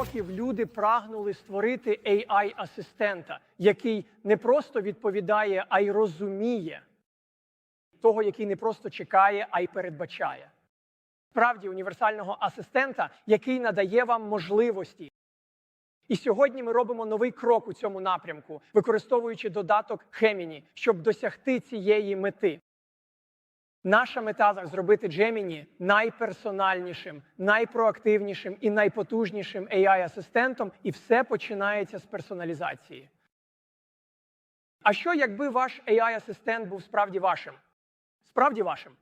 років люди прагнули створити AI-асистента, який не просто відповідає, а й розуміє того, який не просто чекає, а й передбачає. Справді універсального асистента, який надає вам можливості. І сьогодні ми робимо новий крок у цьому напрямку, використовуючи додаток Gemini, щоб досягти цієї мети. Наша мета зробити Gemini найперсональнішим, найпроактивнішим і найпотужнішим AI-асистентом, і все починається з персоналізації. А що, якби ваш AI-асистент був справді вашим? Справді вашим?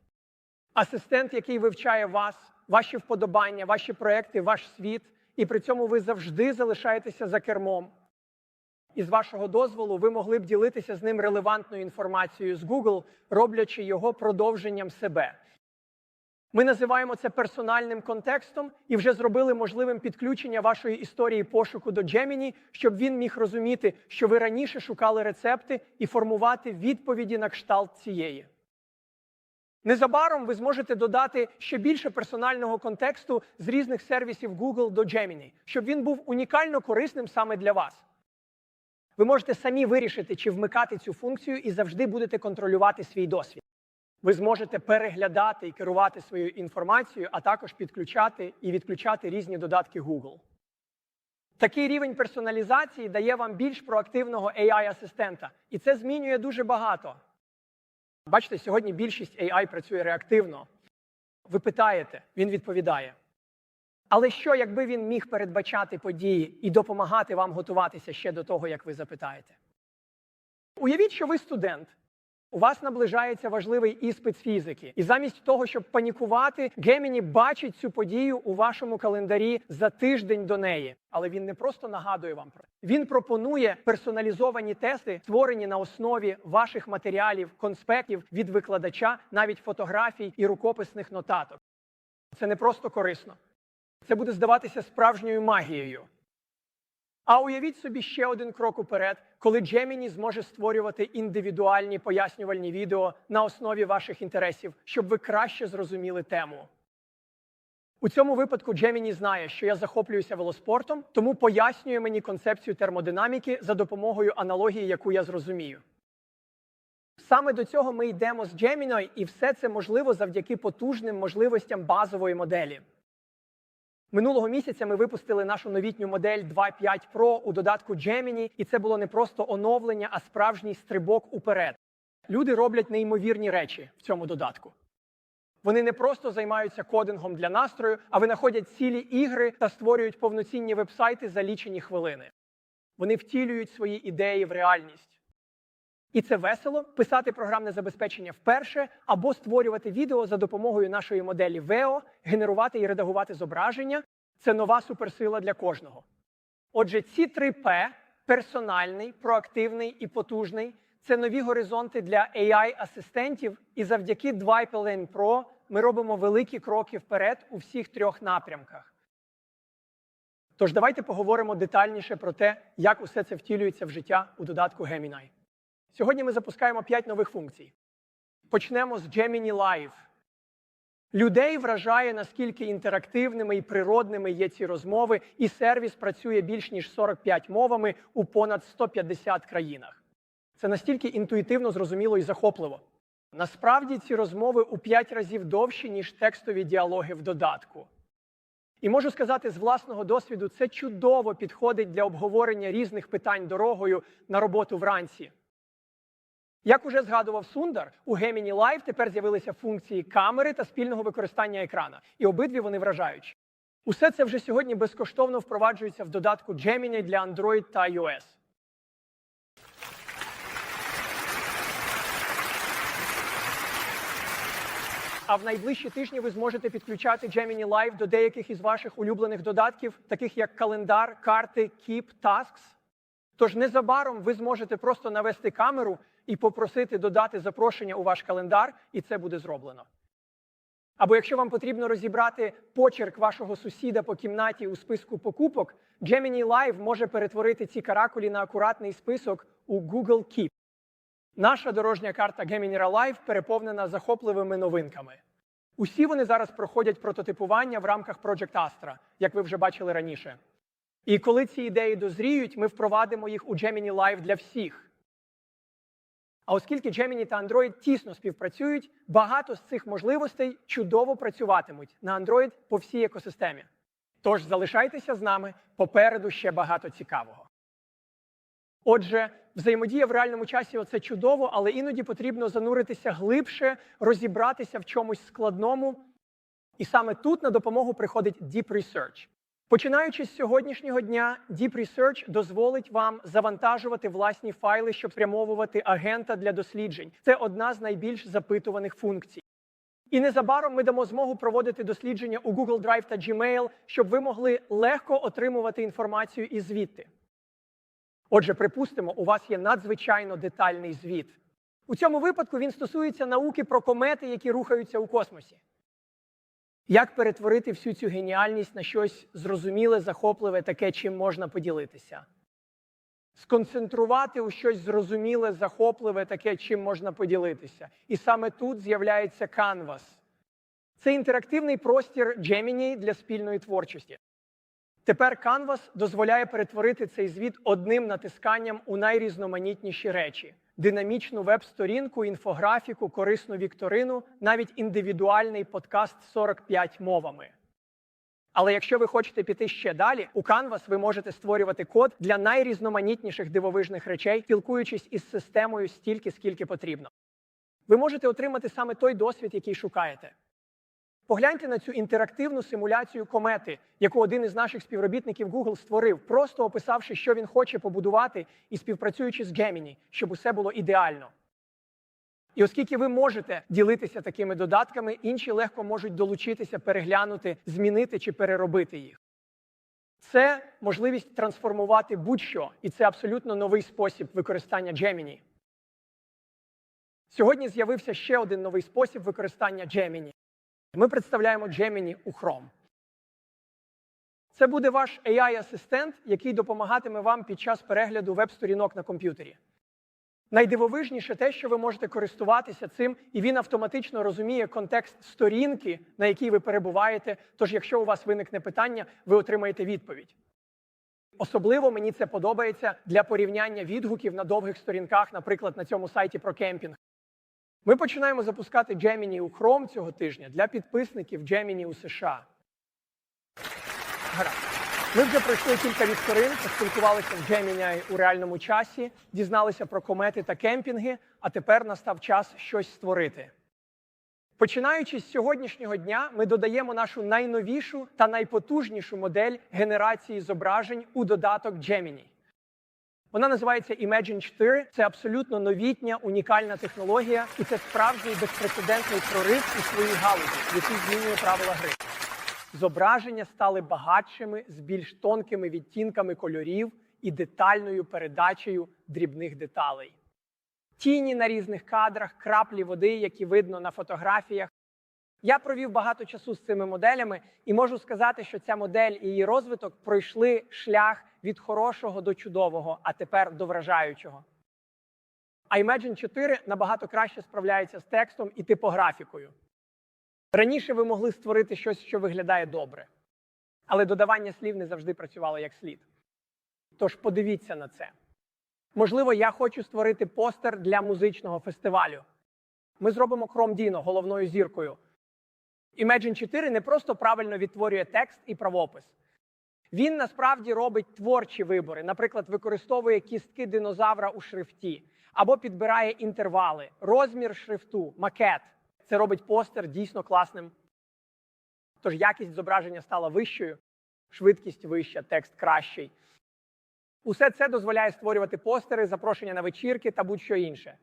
Асистент, який вивчає вас, ваші вподобання, ваші проекти, ваш світ, і при цьому ви завжди залишаєтеся за кермом. І з вашого дозволу ви могли б ділитися з ним релевантною інформацією з Google, роблячи його продовженням себе. Ми називаємо це персональним контекстом і вже зробили можливим підключення вашої історії пошуку до Gemini, щоб він міг розуміти, що ви раніше шукали рецепти і формувати відповіді на кшталт цієї. Незабаром ви зможете додати ще більше персонального контексту з різних сервісів Google до Gemini, щоб він був унікально корисним саме для вас. Ви можете самі вирішити, чи вмикати цю функцію, і завжди будете контролювати свій досвід. Ви зможете переглядати і керувати своєю інформацією, а також підключати і відключати різні додатки Google. Такий рівень персоналізації дає вам більш проактивного AI-асистента, і це змінює дуже багато. Бачите, сьогодні більшість AI працює реактивно. Ви питаєте, він відповідає. Але що, якби він міг передбачати події і допомагати вам готуватися ще до того, як ви запитаєте? Уявіть, що ви студент. У вас наближається важливий іспит з фізики, і замість того, щоб панікувати, Геміні бачить цю подію у вашому календарі за тиждень до неї. Але він не просто нагадує вам про це. Він пропонує персоналізовані тести, створені на основі ваших матеріалів, конспектів від викладача, навіть фотографій і рукописних нотаток. Це не просто корисно. Це буде здаватися справжньою магією. А уявіть собі ще один крок уперед, коли Gemini зможе створювати індивідуальні пояснювальні відео на основі ваших інтересів, щоб ви краще зрозуміли тему. У цьому випадку Gemini знає, що я захоплююся велоспортом, тому пояснює мені концепцію термодинаміки за допомогою аналогії, яку я зрозумію. Саме до цього ми йдемо з Gemini, і все це можливо завдяки потужним можливостям базової моделі. Минулого місяця ми випустили нашу новітню модель 2.5 Pro у додатку Gemini, і це було не просто оновлення, а справжній стрибок уперед. Люди роблять неймовірні речі в цьому додатку. Вони не просто займаються кодингом для настрою, а винаходять цілі ігри та створюють повноцінні вебсайти за лічені хвилини. Вони втілюють свої ідеї в реальність. І це весело писати програмне забезпечення вперше або створювати відео за допомогою нашої моделі VEO, генерувати і редагувати зображення це нова суперсила для кожного. Отже, ці три П персональний, проактивний і потужний це нові горизонти для AI-асистентів, і завдяки 2 Pro ми робимо великі кроки вперед у всіх трьох напрямках. Тож давайте поговоримо детальніше про те, як усе це втілюється в життя у додатку Gemini. Сьогодні ми запускаємо 5 нових функцій. Почнемо з Gemini Live. Людей вражає, наскільки інтерактивними і природними є ці розмови, і сервіс працює більш ніж 45 мовами у понад 150 країнах. Це настільки інтуїтивно, зрозуміло і захопливо. Насправді ці розмови у 5 разів довші, ніж текстові діалоги в додатку. І можу сказати з власного досвіду, це чудово підходить для обговорення різних питань дорогою на роботу вранці. Як уже згадував Сундар, у Gemini Live тепер з'явилися функції камери та спільного використання екрана, і обидві вони вражаючі. Усе це вже сьогодні безкоштовно впроваджується в додатку Gemini для Android та iOS. А в найближчі тижні ви зможете підключати Gemini Live до деяких із ваших улюблених додатків, таких як календар, карти, Keep, Tasks. Тож незабаром ви зможете просто навести камеру і попросити додати запрошення у ваш календар, і це буде зроблено. Або якщо вам потрібно розібрати почерк вашого сусіда по кімнаті у списку покупок, Gemini Live може перетворити ці каракулі на акуратний список у Google Keep. Наша дорожня карта Gemini Live переповнена захопливими новинками. Усі вони зараз проходять прототипування в рамках Project Astra, як ви вже бачили раніше. І коли ці ідеї дозріють, ми впровадимо їх у Gemini Live для всіх. А оскільки Gemini та Android тісно співпрацюють, багато з цих можливостей чудово працюватимуть на Android по всій екосистемі. Тож залишайтеся з нами, попереду ще багато цікавого. Отже, взаємодія в реальному часі це чудово, але іноді потрібно зануритися глибше, розібратися в чомусь складному. І саме тут на допомогу приходить Deep Research. Починаючи з сьогоднішнього дня, Deep Research дозволить вам завантажувати власні файли, щоб спрямовувати агента для досліджень. Це одна з найбільш запитуваних функцій. І незабаром ми дамо змогу проводити дослідження у Google Drive та Gmail, щоб ви могли легко отримувати інформацію і звідти. Отже, припустимо, у вас є надзвичайно детальний звіт. У цьому випадку він стосується науки про комети, які рухаються у космосі. Як перетворити всю цю геніальність на щось зрозуміле, захопливе, таке, чим можна поділитися? Сконцентрувати у щось зрозуміле, захопливе, таке, чим можна поділитися. І саме тут з'являється Canvas. Це інтерактивний простір Gemini для спільної творчості. Тепер Canvas дозволяє перетворити цей звіт одним натисканням у найрізноманітніші речі: динамічну веб-сторінку, інфографіку, корисну вікторину, навіть індивідуальний подкаст 45 мовами. Але якщо ви хочете піти ще далі, у Canvas ви можете створювати код для найрізноманітніших дивовижних речей, спілкуючись із системою стільки, скільки потрібно. Ви можете отримати саме той досвід, який шукаєте. Погляньте на цю інтерактивну симуляцію комети, яку один із наших співробітників Google створив, просто описавши, що він хоче побудувати, і співпрацюючи з Gemini, щоб усе було ідеально. І оскільки ви можете ділитися такими додатками, інші легко можуть долучитися, переглянути, змінити чи переробити їх. Це можливість трансформувати будь-що, і це абсолютно новий спосіб використання Gemini. Сьогодні з'явився ще один новий спосіб використання Gemini. Ми представляємо Gemini у Chrome. Це буде ваш AI-асистент, який допомагатиме вам під час перегляду веб-сторінок на комп'ютері. Найдивовижніше те, що ви можете користуватися цим, і він автоматично розуміє контекст сторінки, на якій ви перебуваєте. Тож, якщо у вас виникне питання, ви отримаєте відповідь. Особливо мені це подобається для порівняння відгуків на довгих сторінках, наприклад, на цьому сайті про кемпінг. Ми починаємо запускати Gemini у Chrome цього тижня для підписників Gemini у США. Ми вже пройшли кілька вікторин, поспілкувалися в Gemini у реальному часі, дізналися про комети та кемпінги, а тепер настав час щось створити. Починаючи з сьогоднішнього дня, ми додаємо нашу найновішу та найпотужнішу модель генерації зображень у додаток Gemini. Вона називається Imagine 4. Це абсолютно новітня, унікальна технологія, і це справжній безпрецедентний прорив у своїй галузі, який змінює правила гри. Зображення стали багатшими з більш тонкими відтінками кольорів і детальною передачею дрібних деталей. Тіні на різних кадрах, краплі води, які видно на фотографіях. Я провів багато часу з цими моделями і можу сказати, що ця модель і її розвиток пройшли шлях від хорошого до чудового, а тепер до вражаючого. Imagine 4 набагато краще справляється з текстом і типографікою. Раніше ви могли створити щось, що виглядає добре, але додавання слів не завжди працювало як слід. Тож подивіться на це. Можливо, я хочу створити постер для музичного фестивалю. Ми зробимо Chrome Dino головною зіркою. Imagine 4 не просто правильно відтворює текст і правопис. Він насправді робить творчі вибори, наприклад, використовує кістки динозавра у шрифті, або підбирає інтервали, розмір шрифту, макет. Це робить постер дійсно класним. Тож якість зображення стала вищою, швидкість вища, текст кращий. Усе це дозволяє створювати постери, запрошення на вечірки та будь-що інше.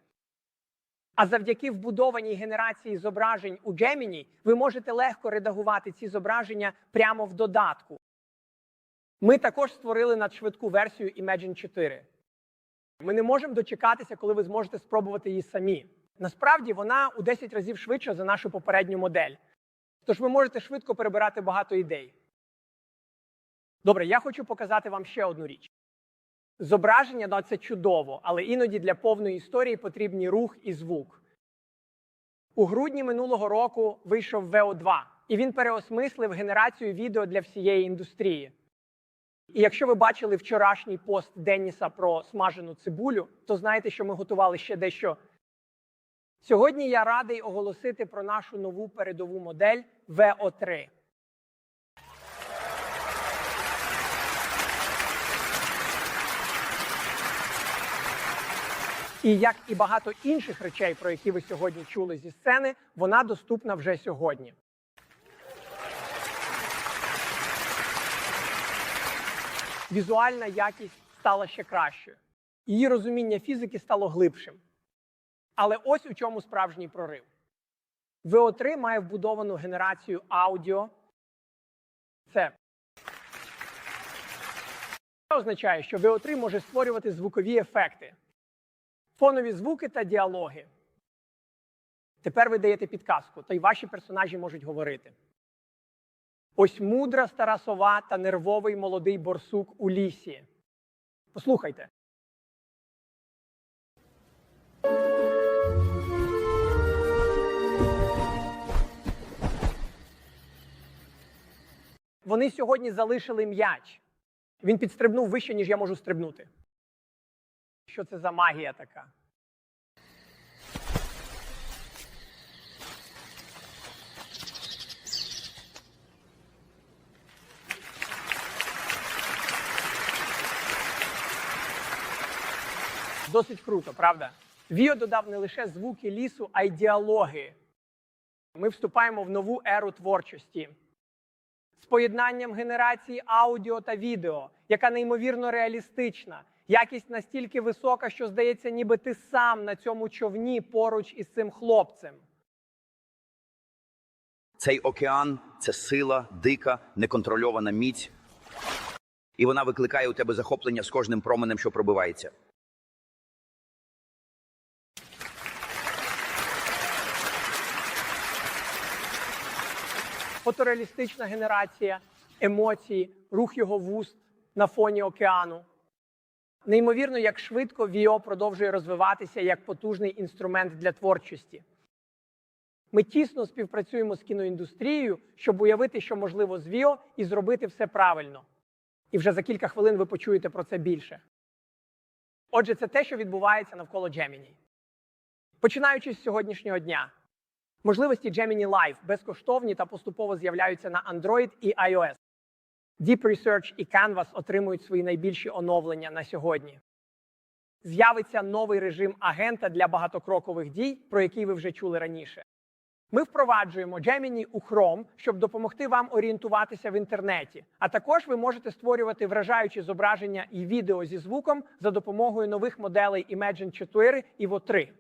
А завдяки вбудованій генерації зображень у Gemini ви можете легко редагувати ці зображення прямо в додатку. Ми також створили надшвидку версію Imagine 4. Ми не можемо дочекатися, коли ви зможете спробувати її самі. Насправді вона у 10 разів швидша за нашу попередню модель. Тож ви можете швидко перебирати багато ідей. Добре, я хочу показати вам ще одну річ. Зображення да, це чудово, але іноді для повної історії потрібні рух і звук. У грудні минулого року вийшов VO2, і він переосмислив генерацію відео для всієї індустрії. І якщо ви бачили вчорашній пост Деніса про смажену цибулю, то знаєте, що ми готували ще дещо. Сьогодні я радий оголосити про нашу нову передову модель VO3. І як і багато інших речей, про які ви сьогодні чули зі сцени, вона доступна вже сьогодні. Візуальна якість стала ще кращою. Її розуміння фізики стало глибшим. Але ось у чому справжній прорив. VO3 має вбудовану генерацію аудіо. Це Це означає, що VO3 може створювати звукові ефекти, фонові звуки та діалоги. Тепер ви даєте підказку, то й ваші персонажі можуть говорити. Ось мудра стара сова та нервовий молодий борсук у лісі. Послухайте. Вони сьогодні залишили м'яч. Він підстрибнув вище, ніж я можу стрибнути. Що це за магія така? Досить круто, правда? Віо додав не лише звуки лісу, а й діалоги. Ми вступаємо в нову еру творчості з поєднанням генерації аудіо та відео, яка неймовірно реалістична. Якість настільки висока, що здається, ніби ти сам на цьому човні поруч із цим хлопцем. Цей океан це сила, дика, неконтрольована міць, і вона викликає у тебе захоплення з кожним променем, що пробивається. Фотореалістична генерація, емоції, рух його вуст на фоні океану. Неймовірно, як швидко Віо продовжує розвиватися як потужний інструмент для творчості. Ми тісно співпрацюємо з кіноіндустрією, щоб уявити, що можливо з Віо, і зробити все правильно. І вже за кілька хвилин ви почуєте про це більше. Отже, це те, що відбувається навколо Gemini. Починаючи з сьогоднішнього дня, можливості Gemini Live безкоштовні та поступово з'являються на Android і iOS. Deep Research і Canvas отримують свої найбільші оновлення на сьогодні. З'явиться новий режим агента для багатокрокових дій, про який ви вже чули раніше. Ми впроваджуємо Gemini у Chrome, щоб допомогти вам орієнтуватися в інтернеті. А також ви можете створювати вражаючі зображення і відео зі звуком за допомогою нових моделей Imagen 4 і Vo 3.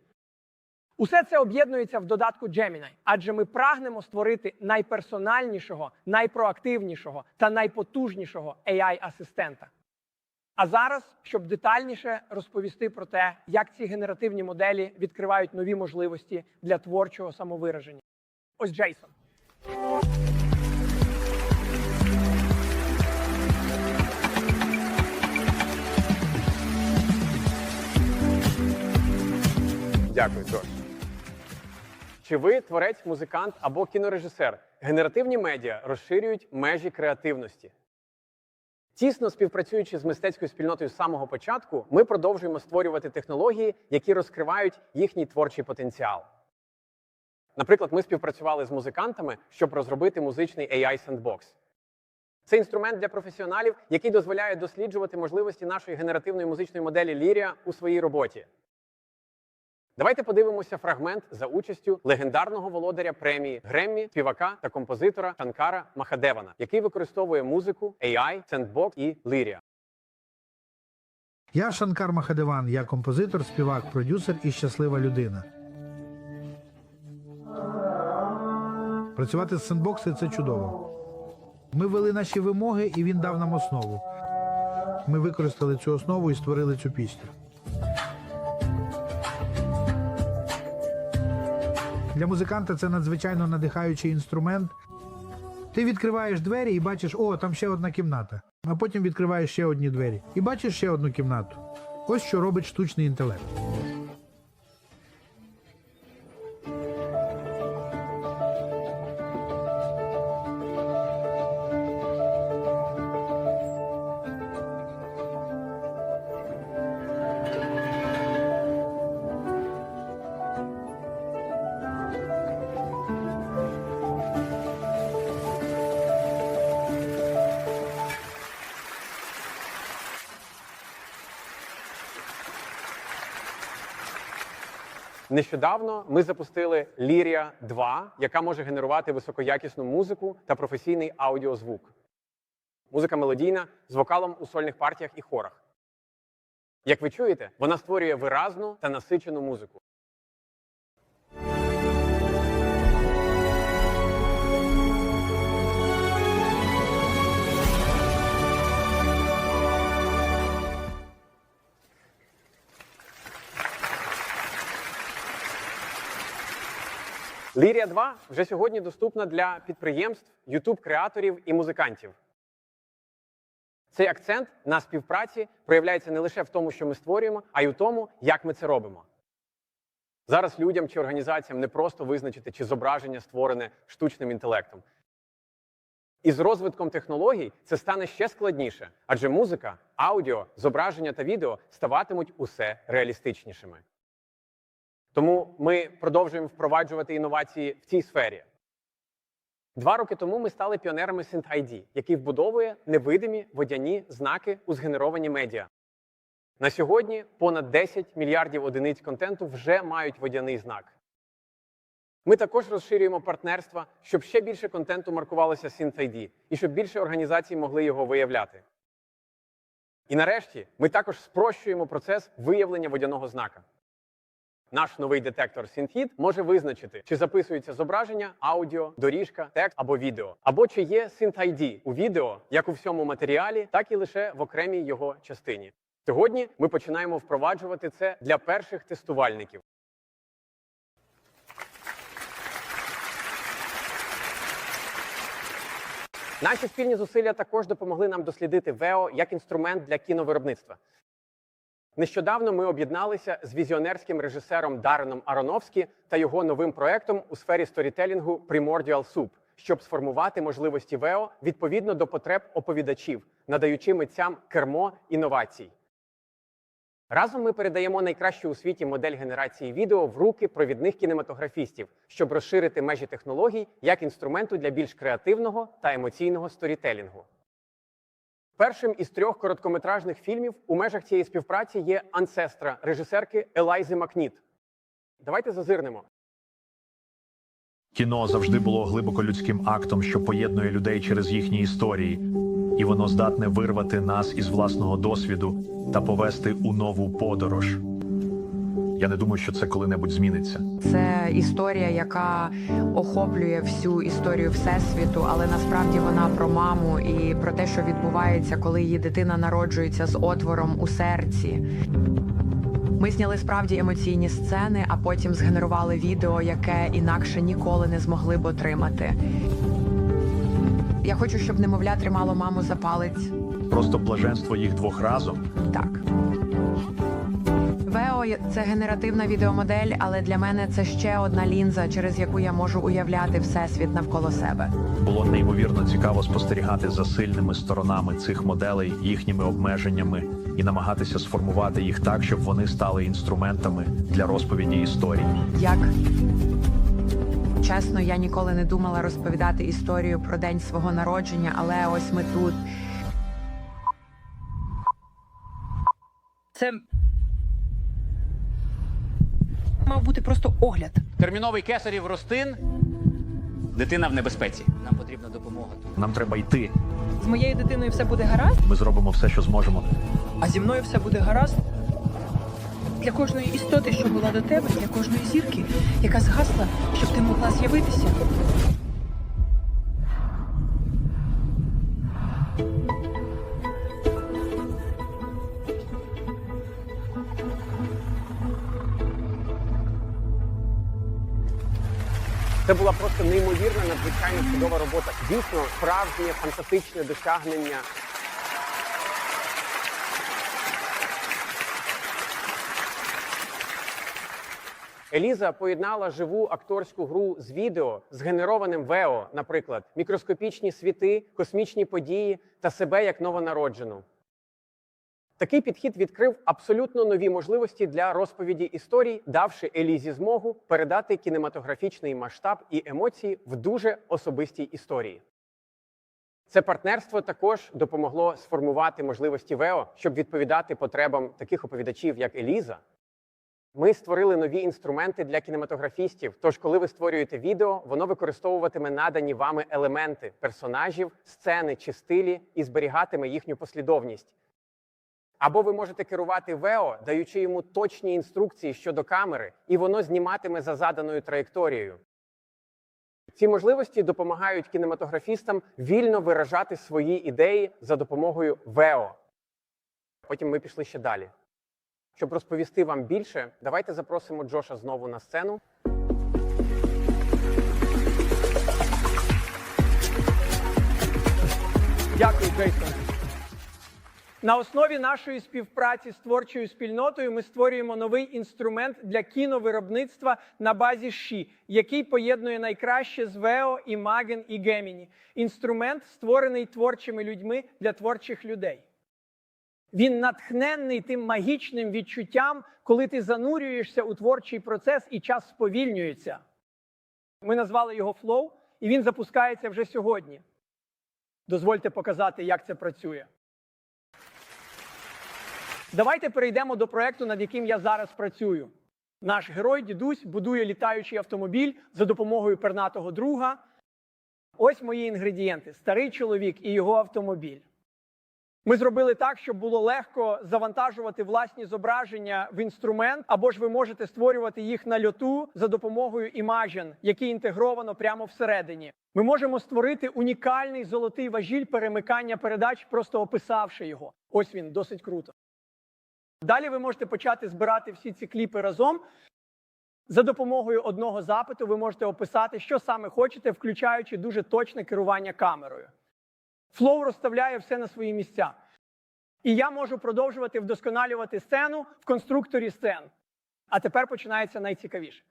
Усе це об'єднується в додатку Gemini, адже ми прагнемо створити найперсональнішого, найпроактивнішого та найпотужнішого AI-асистента. А зараз, щоб детальніше розповісти про те, як ці генеративні моделі відкривають нові можливості для творчого самовираження. Ось Джейсон. Дякую, Джош. Чи ви творець, музикант або кінорежисер? Генеративні медіа розширюють межі креативності. Тісно співпрацюючи з мистецькою спільнотою з самого початку, ми продовжуємо створювати технології, які розкривають їхній творчий потенціал. Наприклад, ми співпрацювали з музикантами, щоб розробити музичний AI Sandbox. Це інструмент для професіоналів, який дозволяє досліджувати можливості нашої генеративної музичної моделі Lyria у своїй роботі. Давайте подивимося фрагмент за участю легендарного володаря премії Греммі, співака та композитора Шанкара Махадевана, який використовує музику, AI, Sandbox і Lyria. Я Шанкар Махадеван, я композитор, співак, продюсер і щаслива людина. Працювати з сендбокси це чудово. Ми ввели наші вимоги, і він дав нам основу. Ми використали цю основу і створили цю пісню. Для музиканта це надзвичайно надихаючий інструмент. Ти відкриваєш двері і бачиш, о, там ще одна кімната. А потім відкриваєш ще одні двері і бачиш ще одну кімнату. Ось що робить штучний інтелект. Нещодавно ми запустили Lyria 2, яка може генерувати високоякісну музику та професійний аудіозвук. Музика мелодійна з вокалом у сольних партіях і хорах. Як ви чуєте, вона створює виразну та насичену музику. Lyria 2 вже сьогодні доступна для підприємств, YouTube-креаторів і музикантів. Цей акцент на співпраці проявляється не лише в тому, що ми створюємо, а й у тому, як ми це робимо. Зараз людям чи організаціям не просто визначити, чи зображення створене штучним інтелектом. І з розвитком технологій це стане ще складніше, адже музика, аудіо, зображення та відео ставатимуть усе реалістичнішими. Тому ми продовжуємо впроваджувати інновації в цій сфері. Два роки тому ми стали піонерами SynthID, який вбудовує невидимі водяні знаки у згенеровані медіа. На сьогодні понад 10 мільярдів одиниць контенту вже мають водяний знак. Ми також розширюємо партнерства, щоб ще більше контенту маркувалося SynthID і щоб більше організацій могли його виявляти. І нарешті ми також спрощуємо процес виявлення водяного знака. Наш новий детектор SynthHit може визначити, чи записується зображення, аудіо, доріжка, текст або відео, або чи є SynthID у відео як у всьому матеріалі, так і лише в окремій його частині. Сьогодні ми починаємо впроваджувати це для перших тестувальників. Наші спільні зусилля також допомогли нам дослідити ВЕО як інструмент для кіновиробництва. Нещодавно ми об'єдналися з візіонерським режисером Дареном Ароновські та його новим проектом у сфері сторітелінгу Primordial Soup, щоб сформувати можливості ВЕО відповідно до потреб оповідачів, надаючи митцям кермо інновацій. Разом ми передаємо найкращу у світі модель генерації відео в руки провідних кінематографістів, щоб розширити межі технологій як інструменту для більш креативного та емоційного сторітелінгу. Першим із трьох короткометражних фільмів у межах цієї співпраці є Ансестра режисерки Елайзи Макніт. Давайте зазирнемо. Кіно завжди було глибоко людським актом, що поєднує людей через їхні історії, і воно здатне вирвати нас із власного досвіду та повести у нову подорож. Я не думаю, що це коли-небудь зміниться. Це історія, яка охоплює всю історію всесвіту, але насправді вона про маму і про те, що відбувається, коли її дитина народжується з отвором у серці. Ми зняли справді емоційні сцени, а потім згенерували відео, яке інакше ніколи не змогли б отримати. Я хочу, щоб немовля тримало маму за палець. Просто блаженство їх двох разом. Так. Вео це генеративна відеомодель, але для мене це ще одна лінза, через яку я можу уявляти всесвіт навколо себе. Було неймовірно цікаво спостерігати за сильними сторонами цих моделей, їхніми обмеженнями і намагатися сформувати їх так, щоб вони стали інструментами для розповіді історій. Як чесно, я ніколи не думала розповідати історію про день свого народження, але ось ми тут. Це мав бути просто огляд. Терміновий кесарів ростин. Дитина в небезпеці. Нам потрібна допомога. Нам треба йти. З моєю дитиною все буде гаразд, Ми зробимо все, що зможемо. а зі мною все буде гаразд. Для кожної істоти, що була до тебе, для кожної зірки, яка згасла, щоб ти могла з'явитися. Це була просто неймовірна, надзвичайно чудова робота. Дійсно, справжнє фантастичне досягнення. Еліза поєднала живу акторську гру з відео, згенерованим ВЕО, наприклад, мікроскопічні світи, космічні події та себе як новонароджену. Такий підхід відкрив абсолютно нові можливості для розповіді історій, давши Елізі змогу передати кінематографічний масштаб і емоції в дуже особистій історії. Це партнерство також допомогло сформувати можливості ВЕО, щоб відповідати потребам таких оповідачів, як Еліза, Ми створили нові інструменти для кінематографістів. Тож, коли ви створюєте відео, воно використовуватиме надані вами елементи персонажів, сцени чи стилі і зберігатиме їхню послідовність. Або ви можете керувати Вео, даючи йому точні інструкції щодо камери, і воно зніматиме за заданою траєкторією. Ці можливості допомагають кінематографістам вільно виражати свої ідеї за допомогою Вео. Потім ми пішли ще далі. Щоб розповісти вам більше, давайте запросимо Джоша знову на сцену. Дякую, Джейсон. На основі нашої співпраці з творчою спільнотою ми створюємо новий інструмент для кіновиробництва на базі ШІ, який поєднує найкраще з Вео, Імаген і Геміні. Інструмент створений творчими людьми для творчих людей. Він натхненний тим магічним відчуттям, коли ти занурюєшся у творчий процес і час сповільнюється. Ми назвали його Flow, і він запускається вже сьогодні. Дозвольте показати, як це працює. Давайте перейдемо до проекту, над яким я зараз працюю. Наш герой дідусь будує літаючий автомобіль за допомогою пернатого друга. Ось мої інгредієнти: старий чоловік і його автомобіль. Ми зробили так, щоб було легко завантажувати власні зображення в інструмент, або ж ви можете створювати їх на льоту за допомогою Imagen, який інтегровано прямо всередині. Ми можемо створити унікальний золотий важіль перемикання передач, просто описавши його. Ось він досить круто. Далі ви можете почати збирати всі ці кліпи разом. За допомогою одного запиту ви можете описати, що саме хочете, включаючи дуже точне керування камерою. Flow розставляє все на свої місця. І я можу продовжувати вдосконалювати сцену в конструкторі сцен. А тепер починається найцікавіше.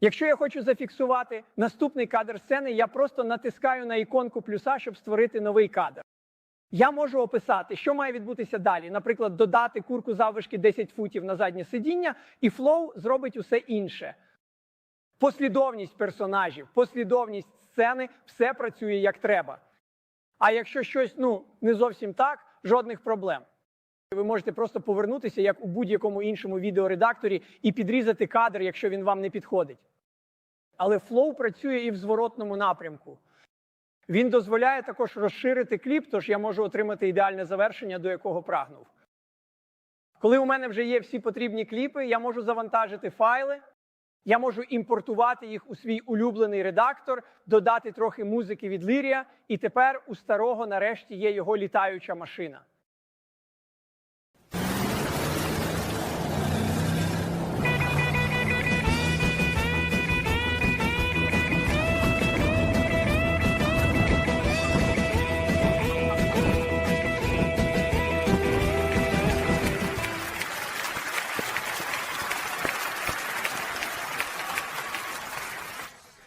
Якщо я хочу зафіксувати наступний кадр сцени, я просто натискаю на іконку плюса, щоб створити новий кадр. Я можу описати, що має відбутися далі. Наприклад, додати курку заввишки 10 футів на заднє сидіння, і Flow зробить усе інше. Послідовність персонажів, послідовність сцени, все працює як треба. А якщо щось ну, не зовсім так, жодних проблем. Ви можете просто повернутися, як у будь-якому іншому відеоредакторі, і підрізати кадр, якщо він вам не підходить. Але Flow працює і в зворотному напрямку. Він дозволяє також розширити кліп, тож я можу отримати ідеальне завершення, до якого прагнув. Коли у мене вже є всі потрібні кліпи, я можу завантажити файли, я можу імпортувати їх у свій улюблений редактор, додати трохи музики від Лірія, і тепер у старого нарешті є його літаюча машина.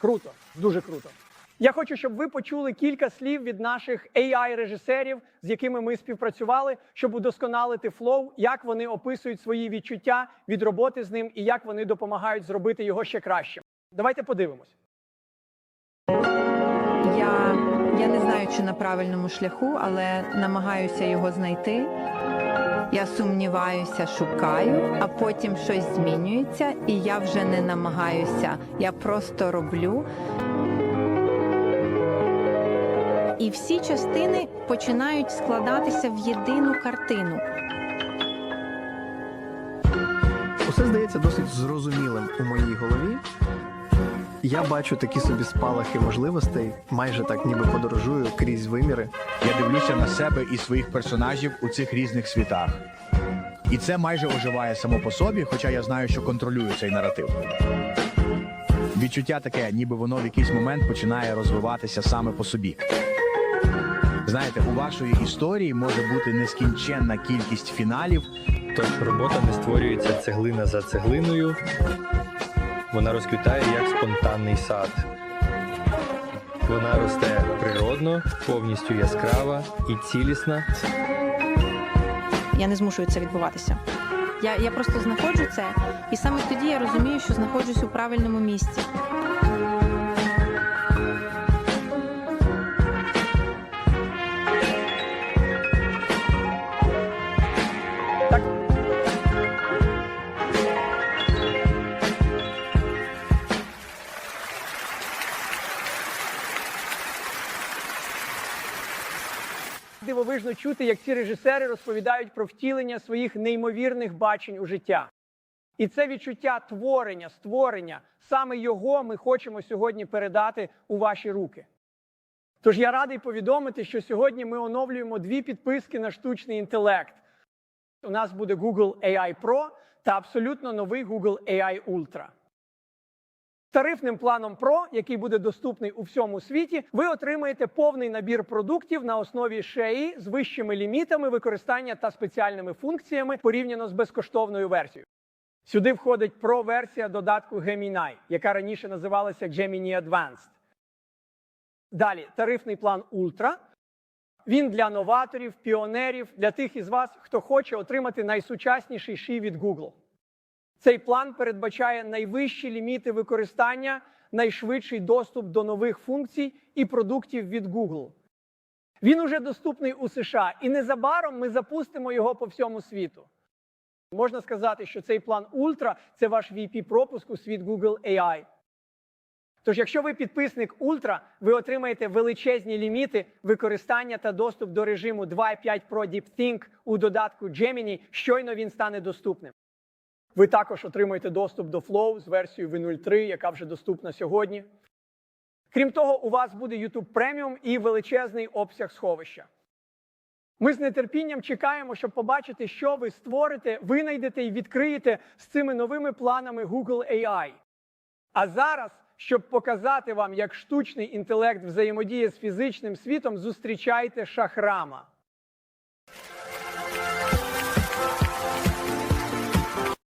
Круто, дуже круто. Я хочу, щоб ви почули кілька слів від наших AI-режисерів, з якими ми співпрацювали, щоб удосконалити флоу, як вони описують свої відчуття від роботи з ним і як вони допомагають зробити його ще кращим. Давайте подивимось. Я, я не знаю, чи на правильному шляху, але намагаюся його знайти. Я сумніваюся, шукаю, а потім щось змінюється, і я вже не намагаюся. Я просто роблю. І всі частини починають складатися в єдину картину. Усе здається досить зрозумілим у моїй голові. Я бачу такі собі спалахи можливостей, майже так ніби подорожую крізь виміри. Я дивлюся на себе і своїх персонажів у цих різних світах. І це майже оживає само по собі, хоча я знаю, що контролюю цей наратив. Відчуття таке, ніби воно в якийсь момент починає розвиватися саме по собі. Знаєте, у вашої історії може бути нескінченна кількість фіналів, Тож робота не створюється цеглина за цеглиною. Вона розквітає як спонтанний сад. Вона росте природно, повністю яскрава і цілісна. Я не змушую це відбуватися. Я, я просто знаходжу це, і саме тоді я розумію, що знаходжусь у правильному місці. Дивовижно чути, як ці режисери розповідають про втілення своїх неймовірних бачень у життя. І це відчуття творення, створення, саме його ми хочемо сьогодні передати у ваші руки. Тож я радий повідомити, що сьогодні ми оновлюємо дві підписки на штучний інтелект. У нас буде Google AI Pro та абсолютно новий Google AI Ultra. Тарифним планом Pro, який буде доступний у всьому світі, ви отримаєте повний набір продуктів на основі SHEI з вищими лімітами використання та спеціальними функціями порівняно з безкоштовною версією. Сюди входить Pro-версія додатку Gemini, яка раніше називалася Gemini Advanced. Далі тарифний план Ultra. Він для новаторів, піонерів, для тих із вас, хто хоче отримати найсучасніший ші від Google. Цей план передбачає найвищі ліміти використання, найшвидший доступ до нових функцій і продуктів від Google. Він уже доступний у США, і незабаром ми запустимо його по всьому світу. Можна сказати, що цей план Ультра це ваш VP пропуск у світ Google AI. Тож, якщо ви підписник Ультра, ви отримаєте величезні ліміти використання та доступ до режиму 2.5 Pro DeepThink у додатку Gemini, щойно він стане доступним. Ви також отримаєте доступ до Flow з версією V03, яка вже доступна сьогодні. Крім того, у вас буде YouTube Premium і величезний обсяг сховища. Ми з нетерпінням чекаємо, щоб побачити, що ви створите, винайдете і відкриєте з цими новими планами Google AI. А зараз, щоб показати вам, як штучний інтелект взаємодіє з фізичним світом, зустрічайте шахрама.